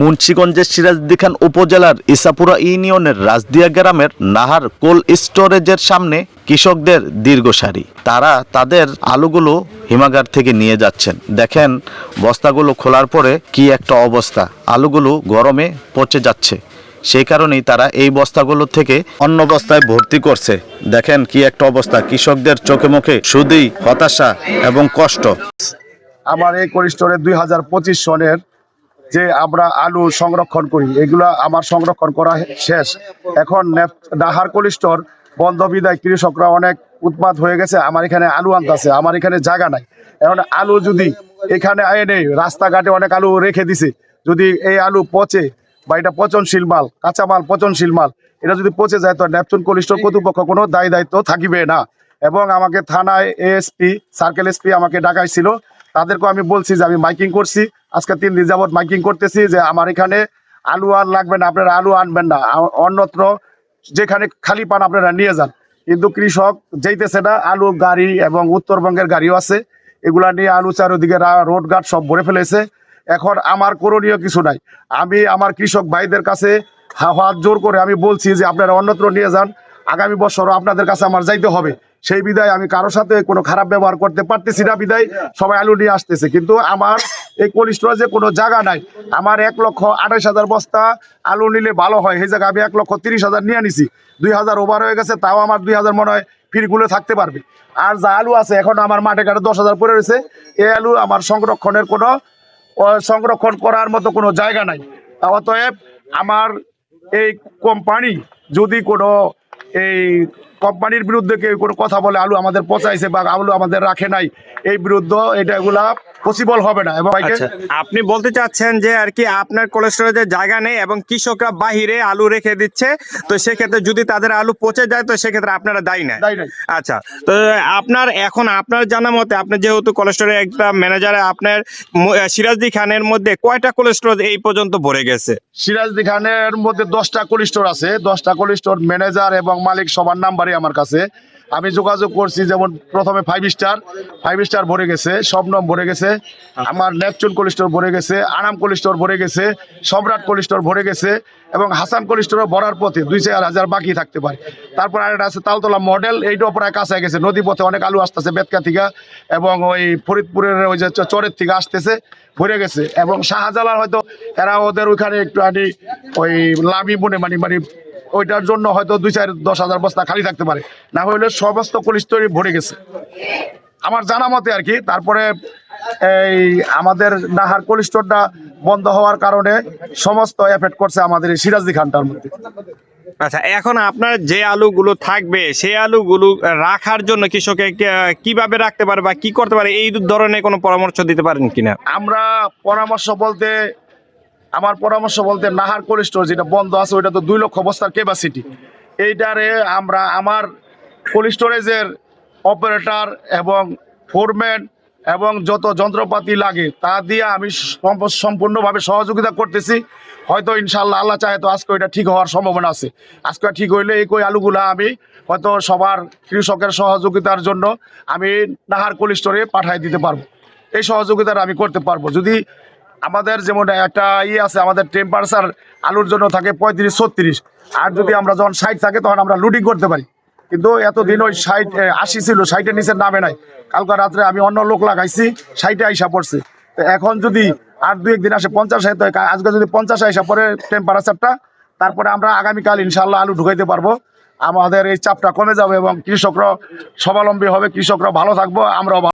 মুন্সিগঞ্জের সিরাজদি খান উপজেলার ইসাপুরা ইউনিয়নের রাজদিয়া গ্রামের নাহার কোল্ড স্টোরেজের সামনে কৃষকদের দীর্ঘ সারি তারা তাদের আলুগুলো হিমাগার থেকে নিয়ে যাচ্ছেন। দেখেন, বস্তাগুলো খোলার পরে কি একটা অবস্থা। আলুগুলো গরমে পচে যাচ্ছে। সেই কারণেই তারা এই বস্তাগুলো থেকে অন্য বস্তায় ভর্তি করছে। দেখেন কি একটা অবস্থা। কৃষকদের চোখে মুখে শুধুই হতাশা এবং কষ্ট। আমার এই কোরিস্টোরে দুই সনের যে আমরা আলু সংরক্ষণ করি, এগুলা আমার সংরক্ষণ করা শেষ। এখন নাহার কোলিস্টোর বন্ধ বিদায়, কৃষকরা অনেক উৎপাদ হয়ে গেছে, আমার এখানে আলু আনতেছে, আমার এখানে জায়গা নাই। এখন আলু যদি এখানে এনে রাস্তাঘাটে অনেক আলু রেখে দিছে, যদি এই আলু পচে, বা এটা পচনশীল মাল, কাঁচা মাল, পচনশীল মাল, এটা যদি পচে যায়, তো ন্যাপচুন কোলিস্টোর কর্তৃপক্ষ কোনো দায়ী দায়িত্ব থাকিবে না। এবং আমাকে থানায় এএসপি সার্কেল এসপি আমাকে ডাকাইছিল তাদেরকে আমি বলছি যে আমি মাইকিং করছি। আজকে তিন দিন যাবত মাইকিং করতেছি যে আমার এখানে আলু আর লাগবে না, আপনারা আলু আনবেন না। অন্যত্র যেখানে খালি পান আপনারা নিয়ে যান। কিন্তু কৃষক যেতেছে না, আলু গাড়ি এবং উত্তরবঙ্গের গাড়িও আছে। এগুলা নিয়ে আলু চারোদিকে রোড ঘাট সব ভরে ফেলেছে। এখন আমার করণীয় কিছু নাই। আমি আমার কৃষক ভাইদের কাছে হাত জোর করে আমি বলছি যে আপনারা অন্যত্র নিয়ে যান। আগামী বছরও আপনাদের কাছে আমার যাইতে হবে। সেই বিদায় আমি কারোর সাথে কোনো খারাপ ব্যবহার করতে পারতেছি না। বিদায় সবাই আলু নিয়ে আসতেছে। কিন্তু আমার এই কোল্ড স্টোরেজে কোনো জায়গা নাই। আমার এক লক্ষ আঠাশ হাজার বস্তা আলু নিলে ভালো হয়। সেই জায়গায় আমি এক লক্ষ তিরিশ হাজার নিয়ে নিছি দুই হাজার ওভার হয়ে গেছে, তাও আমার দুই হাজার মনে হয় ফিরগুলো থাকতে পারবে। আর যা আলু আছে, এখন আমার মাঠে ঘাটে দশ হাজার পড়ে রয়েছে। এই আলু আমার সংরক্ষণের কোনো সংরক্ষণ করার মতো কোনো জায়গা নাই। অতএব আমার এই কোম্পানি যদি কোনো এই কোম্পানির বিরুদ্ধে কেউ কোনো কথা বলে আলু আমাদের পচাইছে বা আলু আমাদের রাখে নাই এই বিরুদ্ধে এটা এগুলা পসিবল হবে না। এবং আচ্ছা আপনি বলতে চাচ্ছেন যে আর কি আপনার কোলেস্টোরেজের জায়গা নেই এবং কৃষকরা বাহিরে আলু রেখে দিচ্ছে তো সেক্ষেত্রে যদি তাদের আলু পচে যায় তো সেক্ষেত্রে আপনারা দায়ী না। আচ্ছা তো আপনার এখন আপনার জানা মতে আপনি যেহেতু কোলেস্টোরের একটা ম্যানেজারে আপনার সিরাজদি খানের মধ্যে কয়টা কোলেস্টোরেজ এই পর্যন্ত ভরে গেছে? সিরাজদি খানের মধ্যে দশটা কোল্ড স্টোর আছে। দশটা কোল্ড স্টোর ম্যানেজার এবং মালিক সবার নাম্বারই আমার কাছে। আমি যোগাযোগ করছি, যেমন প্রথমে ফাইভ স্টার ফাইভ স্টার ভরে গেছে, শবনম ভরে গেছে, আমার নেপচুন কোল্ড ভরে গেছে আনাম কোল্ড ভরে গেছে, সম্রাট কোল্ড ভরে গেছে, এবং হাসান কোল্ড ভরার পথে দুই চার হাজার বাকি থাকতে পারে। তারপর আরেকটা আছে তালতলা মডেল এইটাও প্রায় কাছে গেছে নদী পথে অনেক আলু আসতেছে বেতকা থেকে, এবং ওই ফরিদপুরের ওই যে চরের থেকে আসতেছে, ভরে গেছে, এবং শাহজালাল হয়তো এরা ওদের ওইখানে একটু আনি ওই লাভি মনে মানে মানে ওইটার জন্য হয়তো দুই চার দশ হাজার বস্তা খালি থাকতে পারে। না হলে সমস্ত কলিস্তরি ভরে গেছে। আমার জানা মতে আর কি তারপরে এই আমাদের নাহার কোলিস্টোরটা বন্ধ হওয়ার কারণে সমস্ত এফেক্ট করছে আমাদের এই সিরাজদি খানটার মধ্যে। আচ্ছা এখন আপনার যে আলুগুলো থাকবে সেই আলুগুলো রাখার জন্য কৃষকে কীভাবে রাখতে পারে বা কি করতে পারে এই ধরনের কোনো পরামর্শ দিতে পারেন কিনা? আমরা পরামর্শ বলতে আমার পরামর্শ বলতে নাহার কোল্ড স্টোর যেটা বন্ধ আছে, ওইটা তো দুই লক্ষ বস্তার ক্যাপাসিটি এইটারে আমরা আমার কোল্ড স্টোরেজের অপারেটর এবং ফোরম্যান এবং যত যন্ত্রপাতি লাগে, তা দিয়ে আমি সম্পূর্ণভাবে সহযোগিতা করতেছি। হয়তো ইনশাল্লাহ আল্লাহ চাহে তো আজকে ওইটা ঠিক হওয়ার সম্ভাবনা আছে। আজকে ঠিক হইলে এই কই আলুগুলা আমি হয়তো সবার কৃষকের সহযোগিতার জন্য আমি নাহার কোল্ড স্টোরে পাঠিয়ে দিতে পারব। এই সহযোগিতাটা আমি করতে পারব। যদি আমাদের যেমন একটা ইয়ে আছে আমাদের টেম্পারেচার আলুর জন্য থাকে পঁয়ত্রিশ ছত্রিশ। আর যদি আমরা যখন ষাট থাকে তখন আমরা লুডিং করতে পারি। কিন্তু এতদিন ওই ষাট আশি ছিল ষাটের নিচের নামে নাই। কালকে রাত্রে আমি অন্য লোক লাগাইছি ষাটে আইসা পড়ছে। তো এখন যদি আর দু একদিন আসে পঞ্চাশ হয় তো আজকে যদি পঞ্চাশ আইসা পরে টেম্পারেচারটা তারপরে আমরা আগামীকাল ইনশাল্লাহ আলু ঢুকাইতে পারব। আমাদের এই চাপটা কমে যাবে এবং কৃষকরা স্বাবলম্বী হবে কৃষকরা ভালো থাকব আমরাও